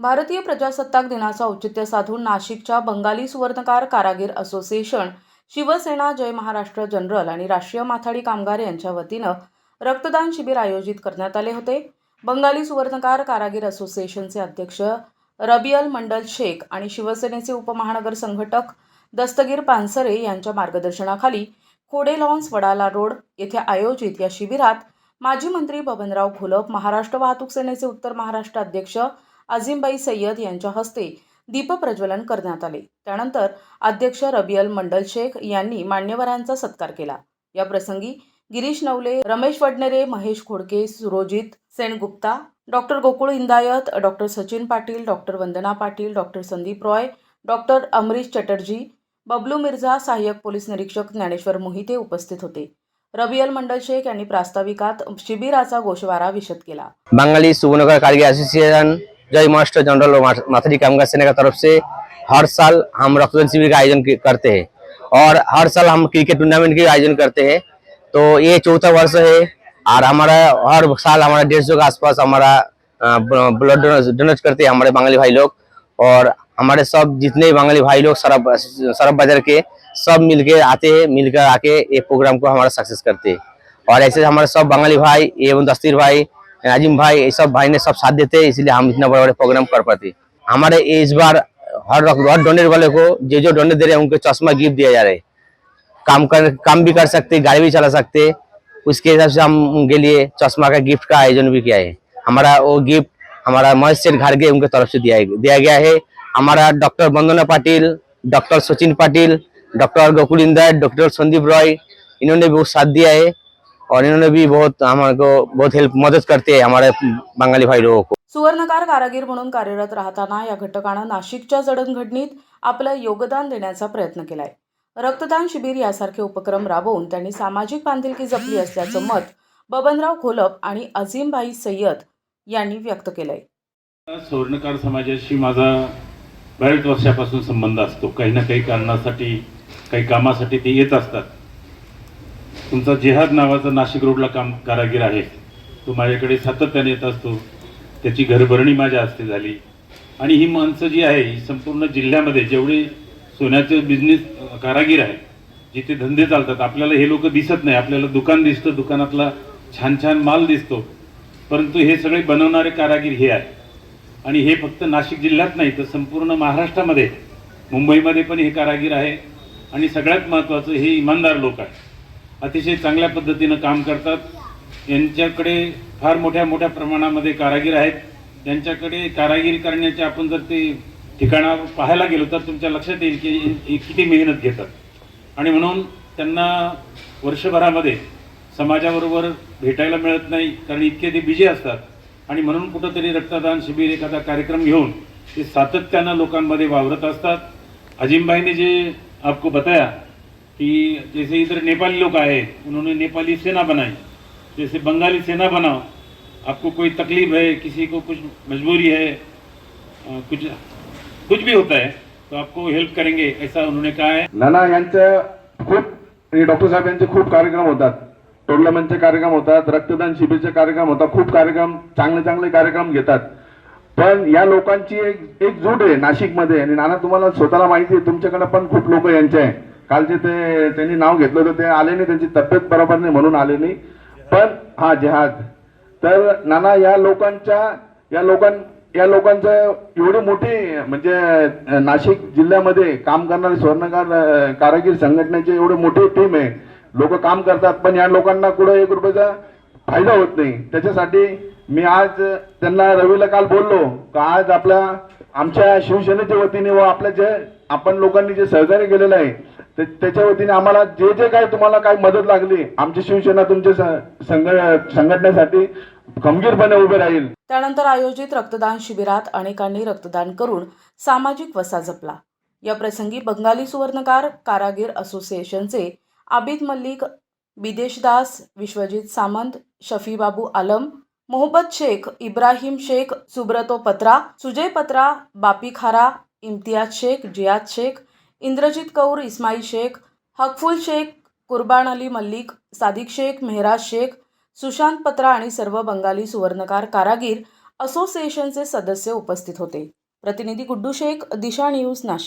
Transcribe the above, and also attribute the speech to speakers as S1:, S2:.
S1: भारतीय प्रजासत्ताक दिनाचं औचित्य साधून नाशिकच्या बंगाली सुवर्णकार कारागीर असोसिएशन शिवसेना जय महाराष्ट्र जनरल आणि राष्ट्रीय माथाडी कामगार यांच्या वतीनं रक्तदान शिबिर आयोजित करण्यात आले होते. बंगाली सुवर्णकार कारागीर असोसिएशनचे अध्यक्ष रबियल मंडल शेख आणि शिवसेनेचे उपमहानगर संघटक दस्तगीर पानसरे यांच्या मार्गदर्शनाखाली खोडे लॉन्स वडाला रोड येथे आयोजित या शिबिरात माजी मंत्री बबनराव घोलप महाराष्ट्र वाहतूक सेनेचे उत्तर महाराष्ट्र अध्यक्ष आझिमबाई सय्यद यांच्या हस्ते दीपप्रज्वलन करण्यात आले. त्यानंतर अध्यक्ष रबियल मंडल शेख यांनी मान्यवरांचा सत्कार केला. या प्रसंगी Girish Navale Ramesh Wadnere Mahesh Khodke Surojit Sengupta doctor Gokul Indayat doctor Sachin Patil doctor Vandana Patil doctor Sandeep Roy doctor Amrish Chatterjee Bablu Mirza सहाय्यक पोलीस निरीक्षक ज्ञानेश्वर मोहिते उपस्थित होते. रबियल मंडल शेख यांनी प्रास्ताविकात शिबिराचा गोषवारा विशद केला.
S2: बंगाली सुवर्णकर कारीगर असोसिएशन जय मास्टर जनरल और माथारी कामगार सेना की तरफ़ से हर साल हम रक्तदान शिविर का आयोजन करते हैं। और हर साल हम क्रिकेट टूर्नामेंट के आयोजन करते हैं। तो ये चौथा वर्ष है और हमारा हर साल हमारा डेढ़ सौ के आसपास हमारा ब्लड डोनेट करते हैं हमारे बंगाली भाई लोग। और हमारे सब जितने बंगाली भाई लोग सरब सरब बाज़ार के सब मिलके आते हैं, मिलकर आके ये प्रोग्राम को हमारा सक्सेस करते हैं। और ऐसे हमारे सब बंगाली भाई एवं दस्तीर भाई नाजिम भाई ये सब भाई ने सब साथ देते हैं इसलिए हम इतना बड़े बड़े प्रोग्राम कर पाते हैं। हमारे इस बार हर हर डोनेट वाले को जो जो डोनेट दे रहे हैं उनको चश्मा गिफ्ट दिया जा रहा है काम कर काम भी कर सकते गाड़ी भी चला सकते उसके हिसाब से हम उनके लिए चश्मा का गिफ्ट का आयोजन भी किया है हमारा वो गिफ्ट हमारा महेश सेठ घाटगे उनके तरफ से दिया दिया गया है हमारा doctor Vandana Patil doctor Sachin Patil doctor Gokul Indar doctor Sandeep Roy इन्होंने भी बहुत साथ दिया है और इन्होंने भी बहुत हमारे को बहुत हेल्प मदद करते हैं हमारे बंगाली भाई लोगों को।
S1: सुवर्णकार कारागीर म्हणून कार्यरत राहताना या घटकानं नाशिकच्या जडणघडणीत आपलं योगदान देण्याचा प्रयत्न केलाय. रक्तदान शिबिर यासारखे उपक्रम राबवून त्यांनी सामाजिक बांधिलकी जपली असल्याचं मत बबनराव घोलप आणि अझीमभाई सय्यद यांनी व्यक्त केलंय.
S3: सुवर्णकार समाजाशी माझा बऱ्याच वर्षापासून संबंध असतो. काही ना काही कारणासाठी काही कामासाठी ते येत असतात. तुमचा जेहाद नावाचा नाशिक रोडला काम कारागीर आहे. तो माझ्याकडे सातत्याने येत असतो. त्याची घरभरणी माझ्या हस्ते झाली. आणि ही माणसं जी आहे ही संपूर्ण जिल्ह्यामध्ये जेवढे सोन्याचे बिझनेस कारागीर आहे जिथे धंदे चालतात आपल्याला हे लोक दिसत नाही. आपल्याला दुकान दिसतं दुकानातला छान छान माल दिसतो. परंतु हे सगळे बनवणारे कारागीर हे आहे आणि हे फक्त नाशिक जिल्ह्यात नाही तर संपूर्ण महाराष्ट्रामध्ये मुंबईमध्ये पण हे कारागीर आहे. आणि सगळ्यात महत्त्वाचं हे इमानदार लोक आहेत. अतिशय चांगल्या पद्धतीनं काम करतात. यांच्याकडे फार मोठ्या मोठ्या प्रमाणामध्ये कारागीर आहेत. त्यांच्याकडे कारागिरी करण्याचे आपण जर ते ठिकाणावर पाहायला गेलो तर तुमच्या लक्षात येईल की किती मेहनत घेतात. आणि म्हणून त्यांना वर्षभरामध्ये समाजाबरोबर भेटायला मिळत नाही कारण इतके ते बिझी असतात. आणि म्हणून कुठंतरी रक्तदान शिबिर एखादा कार्यक्रम घेऊन ते सातत्यानं लोकांमध्ये वावरत असतात. अजिमभाईने जे आपको बताया कि जैसे इधर नेपाली लोग आए उन्होंने नेपाली सेना बनाई। जैसे बंगाली सेना बनाओ आपको कोई तकलीफ है किसी को कुछ मजबूरी है कुछ कुछ भी होता है तो आपको हेल्प करेंगे ऐसा उन्होंने कहा है।
S4: नाना यांचं खूप डॉक्टर साहेब यांचे खूप कार्यक्रम होतात. टोर्नामेंटचे कार्यक्रम होतात रक्तदान शिबिरचे कार्यक्रम होतात खूप कार्यक्रम चांगले चांगले कार्यक्रम घेतात. पण या लोकांची एक एक जोड आहे नाशिकमध्ये आणि नाना तुम्हाला स्वतःला माहिती आहे तुमच्याकडे पण खूप लोक यांचे आहे कालचे ते त्यांनी नाव घेतलं होतं ते आले नाही त्यांची तब्येत बरोबर नाही म्हणून आले नाही. पण हा जहाज. तर नाना या लोकांच्या या लोकां या लोकांचं एवढी मोठी म्हणजे नाशिक जिल्ह्यामध्ये काम करणारे स्वर्णकार कारागीर संघटनेची एवढी मोठी टीम आहे. लोक काम करतात पण या लोकांना कुठं एक रुपयाचा फायदा होत नाही. त्याच्यासाठी मी आज त्यांना रवीला काल बोललो का आज आपल्या आमच्या शिवसेनेच्या वतीने व आपल्या जे आपण लोकांनी जे सहकार्य केलेलं आहे त्याच्या वतीने आम्हाला जे जे काय तुम्हाला काय मदत लागली आमची शिवसेना तुमच्या संघ- संघटनेसाठी खंबीरपणे उभे राहील.
S1: त्यानंतर आयोजित रक्तदान शिबिरात अनेकांनी रक्तदान करून सामाजिक वसा जपला. या प्रसंगी बंगाली सुवर्णकार कारागीर असोसिएशनचे आबिद मल्लिक बिदेशदास विश्वजित सामंत शफीबाबू आलम मोहब्बत शेख इब्राहिम शेख सुब्रतो पत्रा सुजय पत्रा बापी खारा इम्तियाज शेख जियाद शेख इंद्रजित कौर इस्माईल शेख हकफुल शेख कुर्बान अली मल्लिक सादिक शेख मेहराज शेख सुशांत पत्रा आणि सर्व बंगाली सुवर्णकार कारागीर असोसिएशनचे सदस्य उपस्थित होते. प्रतिनिधी गुड्डू शेख दिशा न्यूज नाशिक.